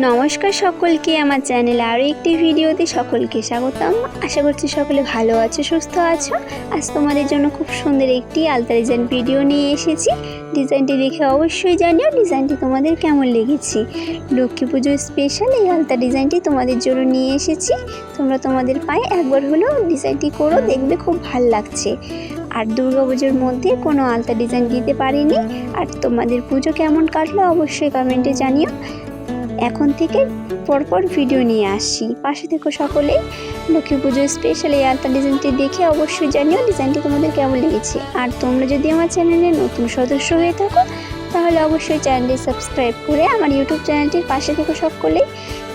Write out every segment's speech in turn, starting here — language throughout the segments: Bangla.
নমস্কার সকলকে, আমার চ্যানেলে আরও একটি ভিডিওতে সকলকে স্বাগতম। আশা করছি সকলে ভালো আছো, সুস্থ আছো। আজ তোমাদের জন্য খুব সুন্দর একটি আলতা ডিজাইন ভিডিও নিয়ে এসেছি। ডিজাইনটি দেখে অবশ্যই জানিও ডিজাইনটি তোমাদের কেমন লেগেছে। লক্ষ্মী পুজোর স্পেশাল এই আলতা ডিজাইনটি তোমাদের জন্য নিয়ে এসেছি। তোমরা তোমাদের পায়ে একবার হলেও ডিজাইনটি করো, দেখবে খুব ভালো লাগছে। আর দুর্গাপুজোর মধ্যে কোনো আলতা ডিজাইন দিতে পারিনি। আর তোমাদের পুজো কেমন কাটলো অবশ্যই কমেন্টে জানিও। এখন থেকে পরপর ভিডিও নিয়ে আসছি পাশে থেকে সকলেই লক্ষ্মী পুজোর স্পেশাল এই আলতা ডিজাইনটি দেখে অবশ্যই জানিও ডিজাইনটি তোমাদের কেমন লেগেছে। আর তোমরা যদি আমার চ্যানেলে নতুন সদস্য হয়ে থাকো, তাহলে অবশ্যই চ্যানেলটি সাবস্ক্রাইব করে আমার ইউটিউব চ্যানেলটির পাশে থেকে সকলেই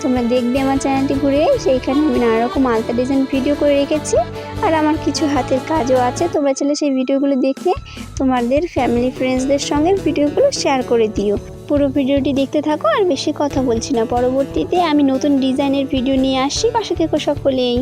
তোমরা দেখবে আমার চ্যানেলটি ঘুরে, সেইখানে আমি নানা রকম আলতা ডিজাইন ভিডিও করে রেখেছি। আর আমার কিছু হাতের কাজও আছে, তোমরা চাইলে সেই ভিডিওগুলো দেখে তোমাদের ফ্যামিলি ফ্রেন্ডসদের সঙ্গে ভিডিওগুলো শেয়ার করে দিও। পুরো ভিডিওটি দেখতে থাকো আর বেশি কথা বলছি না। পরবর্তীতে আমি নতুন ডিজাইনের ভিডিও নিয়ে আসছি। পাশে থেকে সকলেই।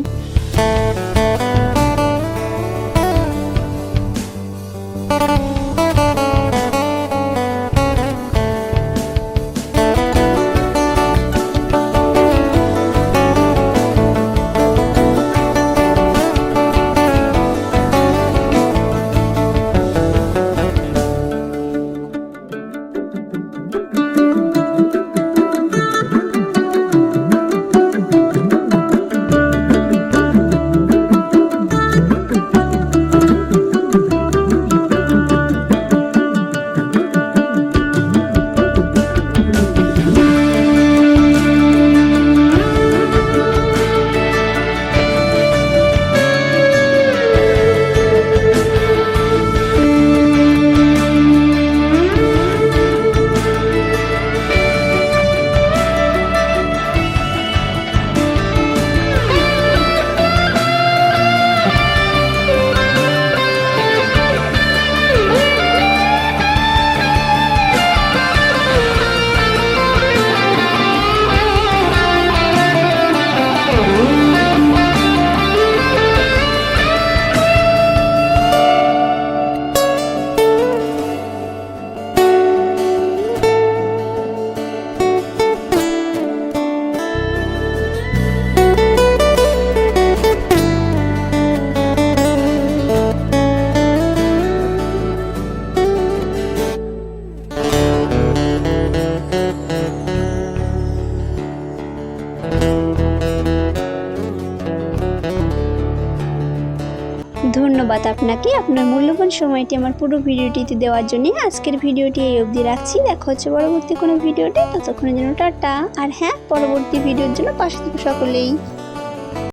ধন্যবাদ আপনাকে। আপনার মূল্যবান সময়টি আমার পুরো ভিডিওটিতে দেওয়ার জন্য আজকের ভিডিওটি এই অবধি রাখছি। দেখা হচ্ছে পরবর্তী কোনো ভিডিওতে। ততক্ষণের জন্য টাটা। আর হ্যাঁ পরবর্তী ভিডিওর জন্য পাশে থেকে সকলেই।